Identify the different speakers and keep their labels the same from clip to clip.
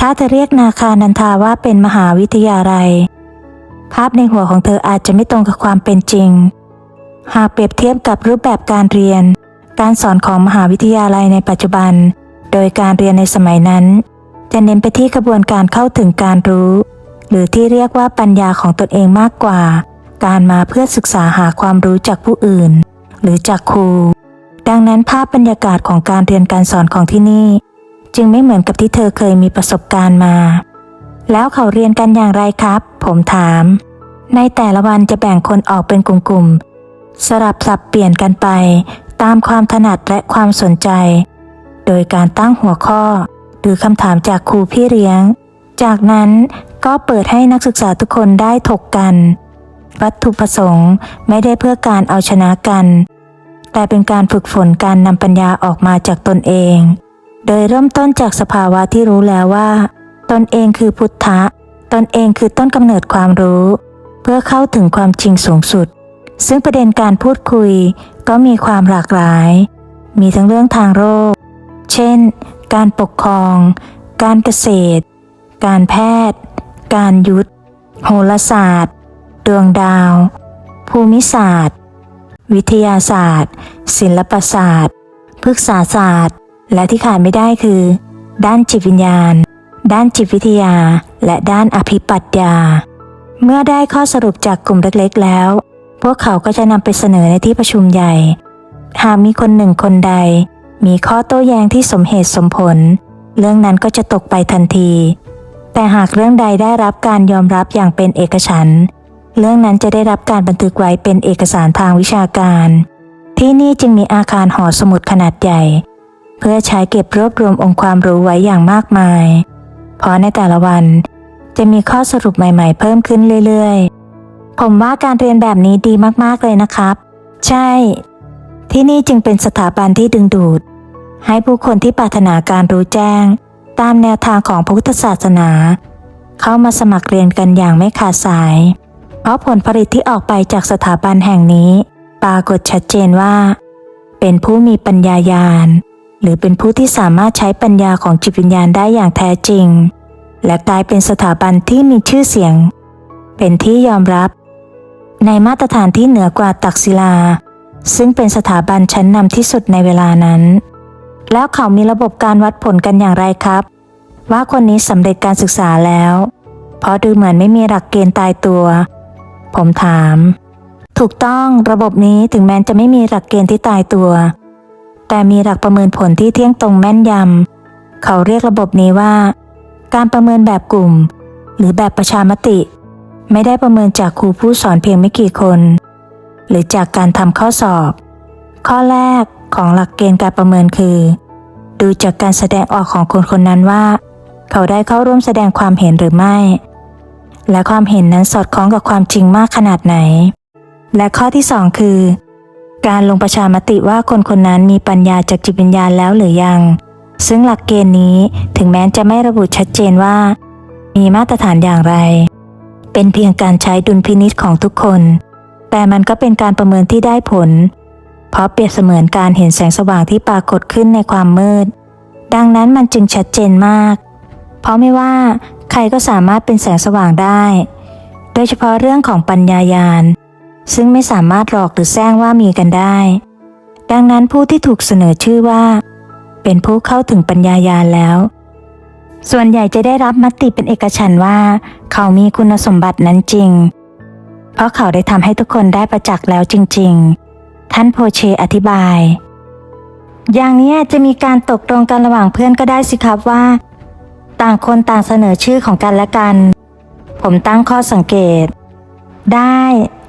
Speaker 1: ถ้าเธอเรียกนาคานันทาว่าเป็นมหาวิทยาลัย ภาพในหัวของเธออาจจะไม่ตรงกับความเป็นจริง หากเปรียบเทียบกับรูปแบบการเรียน การสอนของมหาวิทยาลัยในปัจจุบัน โดยการเรียนในสมัยนั้น จะเน้นไปที่กระบวนการเข้าถึงการรู้ หรือที่เรียกว่าปัญญาของตนเองมากกว่า การมาเพื่อศึกษาหาความรู้จากผู้อื่น หรือจากครูดังนั้นภาพบรรยากาศของการเรียนการสอนของที่นี่ จึงไม่เหมือนกับที่เธอเคยมีประสบการณ์มา แล้วเขาเรียนกันอย่างไรครับ ผมถาม ในแต่ละวันจะแบ่งคนออกเป็นกลุ่มๆ สลับสับเปลี่ยนกันไป ตามความถนัดและความสนใจ โดยการตั้งหัวข้อ หรือคำถามจากครูพี่เลี้ยง จากนั้นก็เปิดให้นักศึกษาทุกคนได้ถกกัน วัตถุประสงค์ไม่ได้เพื่อการเอาชนะกัน แต่เป็นการฝึกฝนการนำปัญญาออกมาจากตนเอง โดยเริ่มต้นจากสภาวะที่รู้แล้วว่า ตนเองคือพุทธะ ตนเองคือต้นกำเนิดความรู้ เพื่อเข้าถึงความจริงสูงสุด ซึ่งประเด็นการพูดคุยก็มีความหลากหลาย มีทั้งเรื่องทางโลกเช่น การปกครอง การเกษตร การแพทย์ การยุทธโหราศาสตร์ ดวงดาว ภูมิศาสตร์ วิทยาศาสตร์ ศิลปศาสตร์พฤกษาศาสตร์ และที่ขาดไม่ได้คือ ด้านจิตวิญญาณ ด้านจิตวิทยา และด้านอภิปรัชญาเมื่อได้ข้อสรุปจากกลุ่มเล็กๆแล้ว พวกเขาก็จะนำไปเสนอในที่ประชุมใหญ่ หากมีคนหนึ่งคนใด มีข้อโต้แย้งที่สมเหตุสมผล เรื่องนั้นก็จะตกไปทันที แต่หากเรื่องใดได้รับการยอมรับอย่างเป็นเอกฉันท์เรื่องนั้นจะได้รับการบันทึกไว้เป็นเอกสารทางวิชาการ ที่นี่จึงมีอาคารหอสมุดขนาดใหญ่ เพื่อใช้เก็บรวบรวมองค์ความรู้ไว้อย่างมากมาย เพราะในแต่ละวันจะมีข้อสรุปใหม่ๆ เพิ่มขึ้นเรื่อยๆ ผมว่าการเรียนแบบนี้ดีมากๆเลยนะครับ ใช่ ที่นี่จึงเป็นสถาบันที่ดึงดูด ให้ผู้คนที่ปรารถนาการรู้แจ้ง ตามแนวทางของพุทธศาสนา เข้ามาสมัครเรียนกันอย่างไม่ขาดสาย เพราะผลผลิตที่ออกไปจากสถาบันแห่งนี้ ปรากฏชัดเจนว่า เป็นผู้มีปัญญายาณ หรือเป็นผู้ที่สามารถใช้ปัญญาของจิตวิญญาณได้อย่างแท้จริง และกลายเป็นสถาบันที่มีชื่อเสียง เป็นที่ยอมรับ ในมาตรฐานที่เหนือกว่าตักศิลา ซึ่งเป็นสถาบันชั้นนำที่สุดในเวลานั้น แล้วเขามีระบบการวัดผลกันอย่างไรครับ ว่าคนนี้สำเร็จการศึกษาแล้ว เพราะดูเหมือนไม่มีหลักเกณฑ์ตายตัว ผมถาม ถูกต้องระบบนี้ถึงแม้จะไม่มีหลักเกณฑ์ที่ตายตัว แต่มีหลักประเมินผลที่เที่ยงตรงแม่นยำ เขาเรียกระบบนี้ว่า การประเมินแบบกลุ่ม หรือแบบประชามติ ไม่ได้ประเมินจากครูผู้สอนเพียงไม่กี่คน หรือจากการทำข้อสอบ ข้อแรกของหลักเกณฑ์การประเมินคือ ดูจากการแสดงออกของคนคนนั้นว่า เขาได้เข้าร่วมแสดงความเห็นหรือไม่ และความเห็นนั้นสอดคล้องกับความจริงมากขนาดไหน และข้อที่สองคือ การลงประชามติว่าคนคนนั้นมีปัญญาจากจิตวิญญาณแล้วหรือยัง ซึ่งหลักเกณฑ์นี้ถึงแม้จะไม่ระบุชัดเจนว่า มีมาตรฐานอย่างไร เป็นเพียงการใช้ดุลพินิษของทุกคน แต่มันก็เป็นการประเมินที่ได้ผล เพราะเปรียบเสมือนการเห็นแสงสว่างที่ปรากฏขึ้นในความมืด ดังนั้นมันจึงชัดเจนมาก เพราะไม่ว่าใครก็สามารถเป็นแสงสว่างได้ โดยเฉพาะเรื่องของปัญญายาณ ซึ่งไม่สามารถหลอกหรือแซงว่ามีกันได้ ดังนั้นผู้ที่ถูกเสนอชื่อว่า เป็นผู้เข้าถึงปัญญายาณแล้ว ส่วนใหญ่จะได้รับมติเป็นเอกฉันท์ว่า เขามีคุณสมบัตินั้นจริง เพราะเขาได้ทำให้ทุกคนได้ประจักษ์แล้วจริง ๆ ท่านโพเชอธิบาย อย่างนี้จะมีการตกลงกันระหว่างเพื่อนก็ได้สิครับว่า ต่างคนต่างเสนอชื่อของกันและกัน ผมตั้งข้อสังเกต ได้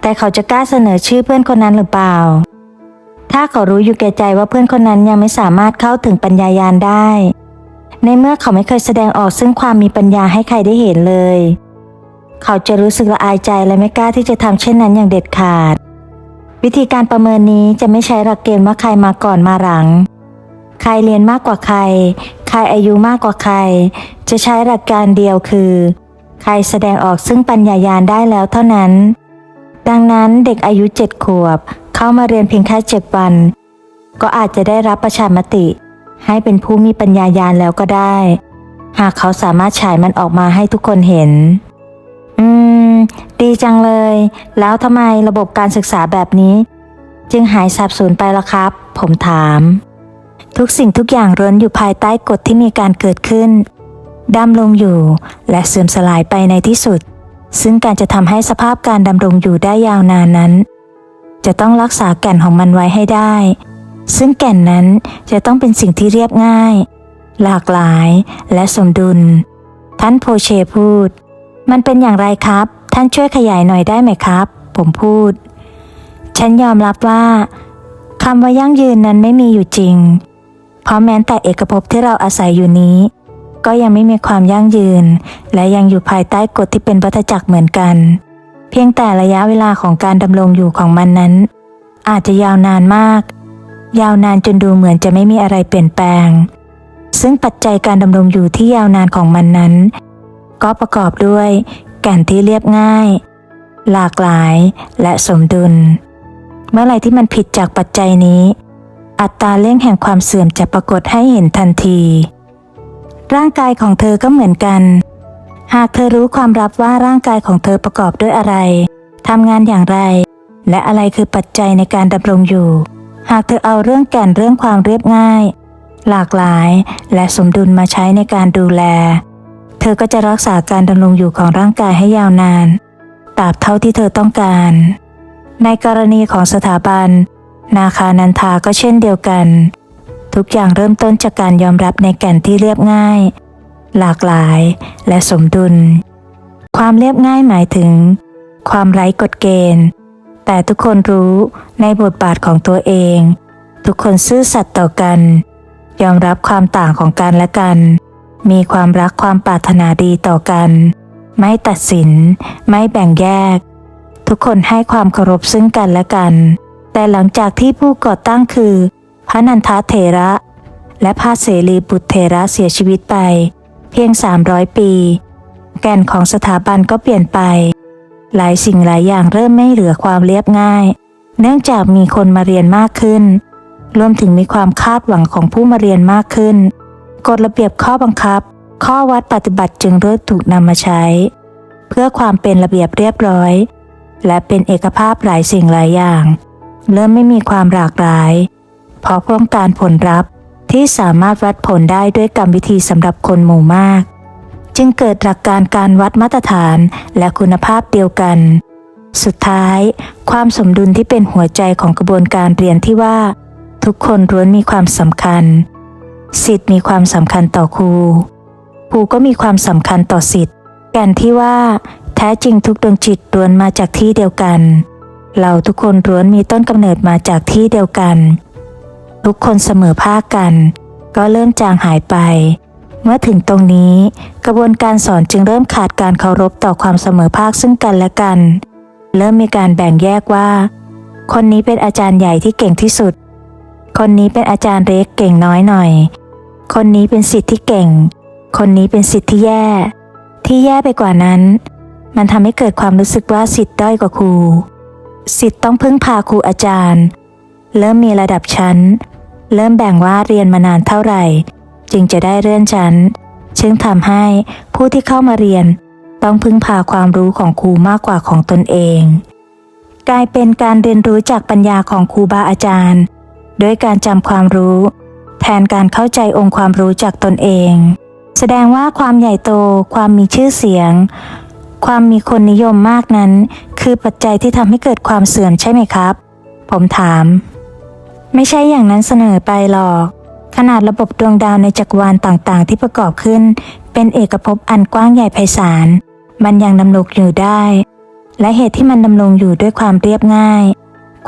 Speaker 1: แต่เขาจะกล้าเสนอชื่อเพื่อนคนนั้นหรือเปล่า ถ้าเขารู้อยู่แก่ใจว่าเพื่อนคนนั้นยังไม่สามารถเข้าถึงปัญญายาณได้ ในเมื่อเขาไม่เคยแสดงออกซึ่งความมีปัญญาให้ใครได้เห็นเลย เขาจะรู้สึกละอายใจและไม่กล้าที่จะทำเช่นนั้นอย่างเด็ดขาด วิธีการประเมินนี้จะไม่ใช้หลักเกณฑ์ว่าใครมาก่อนมาหลัง ใครเรียนมากกว่าใคร ใครอายุมากกว่าใคร จะใช้หลักการเดียวคือ ใครแสดงออกซึ่งปัญญายาณได้แล้วเท่านั้น ดังนั้นเด็กอายุเจ็ดขวบ เข้ามาเรียนเพียงแค่เจ็ดวัน ก็อาจจะได้รับประชามติ ให้เป็นผู้มีปัญญายาณแล้วก็ได้ หากเขาสามารถฉายมันออกมาให้ทุกคนเห็น อืม ดีจังเลย แล้วทำไมระบบการศึกษาแบบนี้ จึงหายสาบสูญไปล่ะครับ ผมถาม ทุกสิ่งทุกอย่างร้นอยู่ภายใต้กฎที่มีการเกิดขึ้นดำลงอยู่และเสื่อมสลายไปในที่สุด ซึ่งการจะทำให้สภาพการดำรงอยู่ได้ยาวนานนั้น จะต้องรักษาแก่นของมันไว้ให้ได้ ซึ่งแก่นนั้นจะต้องเป็นสิ่งที่เรียบง่าย หลากหลายและสมดุล ท่านโพเชพูด มันเป็นอย่างไรครับ ท่านช่วยขยายหน่อยได้ไหมครับ ผมพูด ฉันยอมรับว่าคำว่ายั่งยืนนั้นไม่มีอยู่จริง เพราะแม้แต่เอกภพที่เราอาศัยอยู่นี้ ก็ยังไม่มีความยั่งยืน และยังอยู่ภายใต้กฎที่เป็นวัฏจักรเหมือนกัน เพียงแต่ระยะเวลาของการดำรงอยู่ของมันนั้น อาจจะยาวนานมาก ยาวนานจนดูเหมือนจะไม่มีอะไรเปลี่ยนแปลง ซึ่งปัจจัยการดำรงอยู่ที่ยาวนานของมันนั้น ก็ประกอบด้วยแก่นที่เรียบง่าย หลากหลายและสมดุล เมื่อไรที่มันผิดจากปัจจัยนี้ อัตราเร่งแห่งความเสื่อมจะปรากฏให้เห็นทันที ร่างกายของเธอก็เหมือนกัน หากเธอรู้ความลับว่าร่างกายของเธอประกอบด้วยอะไรทำงานอย่างไร และอะไรคือปัจจัยในการดำรงอยู่ หากเธอเอาเรื่องแก่นเรื่องความเรียบง่าย หลากหลาย และสมดุลมาใช้ในการดูแล เธอก็จะรักษาการดำรงอยู่ของร่างกายให้ยาวนานตราบเท่าที่เธอต้องการ ในกรณีของสถาบัน นาคานันทาก็เช่นเดียวกัน ทุกอย่างเริ่มต้นจากการยอมรับในแก่นที่เรียบง่าย หลากหลาย และสมดุล ความเรียบง่ายหมายถึง ความไร้กฎเกณฑ์ แต่ทุกคนรู้ในบทบาทของตัวเอง ทุกคนซื่อสัตย์ต่อกัน ยอมรับความต่างของกันและกัน มีความรักความปรารถนาดีต่อกัน ไม่ตัดสิน ไม่แบ่งแยก ทุกคนให้ความเคารพซึ่งกันและกัน แต่หลังจากที่ผู้ก่อตั้งคือ พระนันทเถระ และพระเสรีบุตรเถระเสียชีวิตไป เพียง 300 ปี แก่นของสถาบันก็เปลี่ยนไป หลายสิ่งหลายอย่างเริ่มไม่เหลือความเรียบง่าย เนื่องจากมีคนมาเรียนมากขึ้น รวมถึงมีความคาดหวังของผู้มาเรียนมากขึ้น กฎระเบียบข้อบังคับ ข้อวัดปฏิบัติจึงเริ่มถูกนำมาใช้ เพื่อความเป็นระเบียบเรียบร้อย และเป็นเอกภาพหลายสิ่งหลายอย่าง เริ่มไม่มีความหลากหลาย เพราะต้องการผลลัพธ์ที่สามารถวัดผลได้ด้วยกรรมวิธีสำหรับคนหมู่มาก จึงเกิดหลักการการวัดมาตรฐานและคุณภาพเดียวกัน สุดท้าย ความสมดุลที่เป็นหัวใจของกระบวนการเรียนที่ว่า ทุกคนล้วนมีความสำคัญ สิทธิ์มีความสำคัญต่อครูครูก็มีความสำคัญต่อสิทธิ์แก่นที่ว่า แท้จริงทุกดวงจิตล้วนมาจากที่เดียวกัน เราทุกคนล้วนมีต้นกำเนิดมาจากที่เดียวกัน ทุกคนเสมอภาคกัน ก็เริ่มจางหายไป เมื่อถึงตรงนี้ กระบวนการสอนจึงเริ่มขาดการเคารพต่อความเสมอภาคซึ่งกันและกัน เริ่มมีการแบ่งแยกว่า คนนี้เป็นอาจารย์ใหญ่ที่เก่งที่สุด คนนี้เป็นอาจารย์เล็กเก่งน้อยหน่อย คนนี้เป็นสิทธิ์ที่เก่ง คนนี้เป็นสิทธิ์ที่แย่ ที่แย่ไปกว่านั้น มันทำให้เกิดความรู้สึกว่าสิทธิ์ด้อยกว่าครูสิทธิ์ต้องพึ่งพาครูอาจารย์ เริ่มมีระดับชั้น เริ่มแบ่งว่าเรียนมานานเท่าไหร่ จึงจะได้เลื่อนชั้น ซึ่งทำให้ผู้ที่เข้ามาเรียน ต้องพึ่งพาความรู้ของครูมากกว่าของตนเอง กลายเป็นการเรียนรู้จากปัญญาของครูบาอาจารย์ โดยการจำความรู้ แทนการเข้าใจองค์ความรู้จากตนเอง แสดงว่าความใหญ่โต ความมีชื่อเสียง ความมีคนนิยมมากนั้น คือปัจจัยที่ทำให้เกิดความเสื่อมใช่ไหมครับ ผมถาม ไม่ใช่อย่างนั้นเสนอไปหรอก ขนาดระบบดวงดาวในจักรวาลต่างๆ ที่ประกอบขึ้น เป็นเอกภพอันกว้างใหญ่ไพศาล มันยังดำรงอยู่ได้ และเหตุที่มันดำรงอยู่ด้วยความเรียบง่าย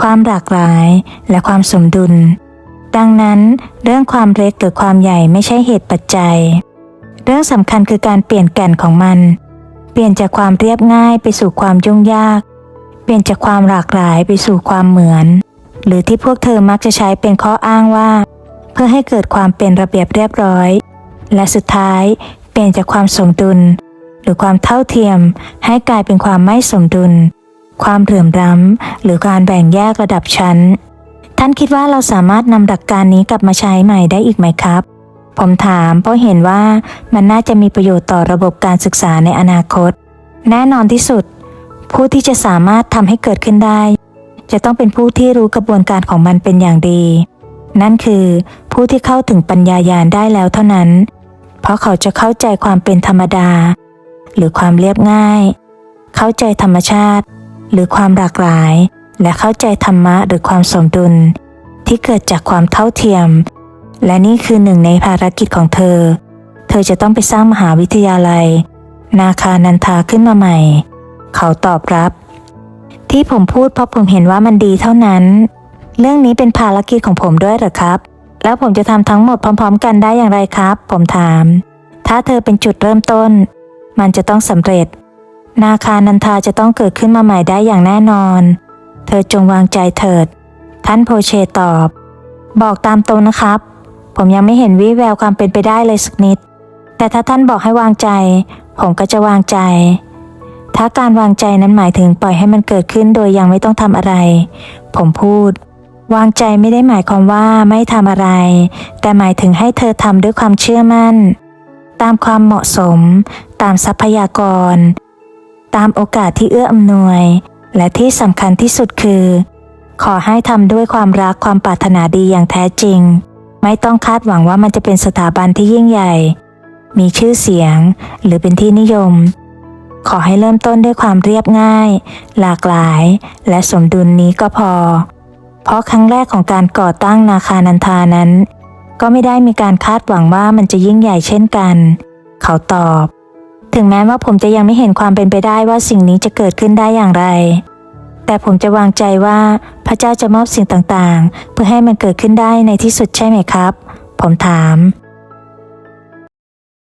Speaker 1: ความหลากหลาย และความสมดุล ดังนั้น เรื่องความเล็กหรือความใหญ่ไม่ใช่เหตุปัจจัย เรื่องสำคัญคือการเปลี่ยนแก่นของมัน เปลี่ยนจากความเรียบง่ายไปสู่ความยุ่งยาก เปลี่ยนจากความหลากหลายไปสู่ความเหมือน หรือที่พวกเธอมักจะใช้เป็นข้ออ้างว่า เพื่อให้เกิดความเป็นระเบียบเรียบร้อย และสุดท้ายเปลี่ยนจากความสมดุล หรือความเท่าเทียม ให้กลายเป็นความไม่สมดุล ความเหลื่อมล้ำหรือการแบ่งแยกระดับชั้น ท่านคิดว่าเราสามารถนำหลักการนี้กลับมาใช้ใหม่ได้อีกไหมครับผผมถามเพราะเห็นว่ามันน่าจะมีประโยชน์ต่อระบบการศึกษาในอนาคต แน่นอนที่สุด ผู้ที่จะสามารถทำให้เกิดขึ้นได้ จะต้องเป็นผู้ที่รู้กระบวนการของมันเป็นอย่างดี นั่นคือผู้ที่เข้าถึงปัญญายาณได้แล้วเท่านั้น เพราะเขาจะเข้าใจความเป็นธรรมดา หรือความเรียบง่าย เข้าใจธรรมชาติ หรือความหลากหลาย และเข้าใจธรรมะหรือความสมดุล ที่เกิดจากความเท่าเทียม และนี่คือหนึ่งในภารกิจของเธอ เธอจะต้องไปสร้างมหาวิทยาลัย นาคานันทาขึ้นมาใหม่ เขาตอบรับ ที่ผมพูดเพราะผมเห็นว่ามันดีเท่านั้น เรื่องนี้เป็นภารกิจของผมด้วยเหรอครับ แล้วผมจะทำทั้งหมดพร้อม ๆ กันได้อย่างไรครับ ผมถาม ถ้าเธอเป็นจุดเริ่มต้น มันจะต้องสำเร็จ นาคานันทาจะต้องเกิดขึ้นมาใหม่ได้อย่างแน่นอน เธอจงวางใจเถิด ท่านโพเชตอบ บอกตามตรงนะครับ ผมยังไม่เห็นวิแววความเป็นไปได้เลยสักนิด แต่ถ้าท่านบอกให้วางใจ ผมก็จะวางใจ ถ้าการวางใจนั้นหมายถึงปล่อยให้มันเกิดขึ้นโดยยังไม่ต้องทำอะไร ผมพูด วางใจไม่ได้หมายความว่าไม่ทำอะไร แต่หมายถึงให้เธอทำด้วยความเชื่อมั่น ตามความเหมาะสม ตามทรัพยากร ตามโอกาสที่เอื้ออำนวย และที่สำคัญที่สุดคือ ขอให้ทำด้วยความรักความปรารถนาดีอย่างแท้จริง ไม่ต้องคาดหวังว่ามันจะเป็นสถาบันที่ยิ่งใหญ่ มีชื่อเสียง หรือเป็นที่นิยม ขอให้เริ่มต้นด้วยความเรียบง่าย หลากหลาย และสมดุลนี้ก็พอ เพราะครั้งแรกของการก่อตั้งนาคานันทานั้น ก็ไม่ได้มีการคาดหวังว่ามันจะยิ่งใหญ่เช่นกัน เขาตอบ ถึงแม้ว่าผมจะยังไม่เห็นความเป็นไปได้ว่าสิ่งนี้จะเกิดขึ้นได้อย่างไร แต่ผมจะวางใจว่าพระเจ้าจะมอบสิ่งต่างๆ เพื่อให้มันเกิดขึ้นได้ในที่สุดใช่ไหมครับ ผมถาม